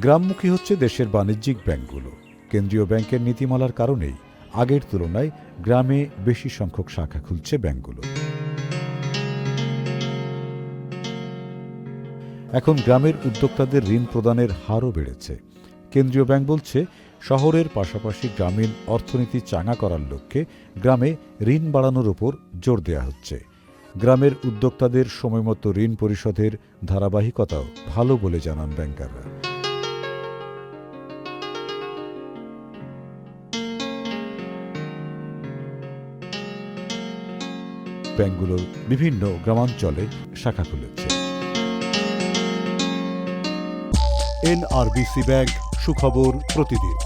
গ্রামমুখী হচ্ছে দেশের বাণিজ্যিক ব্যাংকগুলো। কেন্দ্রীয় ব্যাংকের নীতিমালার কারণেই আগের তুলনায় গ্রামে বেশি সংখ্যক শাখা খুলছে ব্যাংকগুলো। এখন গ্রামের উদ্যোক্তাদের ঋণ প্রদানের হারও বেড়েছে। কেন্দ্রীয় ব্যাংক বলছে, শহরের পাশাপাশি গ্রামীণ অর্থনীতি চাঙা করার লক্ষ্যে গ্রামে ঋণ বাড়ানোর ওপর জোর দেওয়া হচ্ছে। গ্রামের উদ্যোক্তাদের সময়মতো ঋণ পরিশোধের ধারাবাহিকতাও ভালো বলে জানান ব্যাংকাররা। ব্যাংকগুলোর বিভিন্ন গ্রামাঞ্চলে শাখা খুলেছে। এনআরবিসি ব্যাংক সুখবর প্রতিদিন।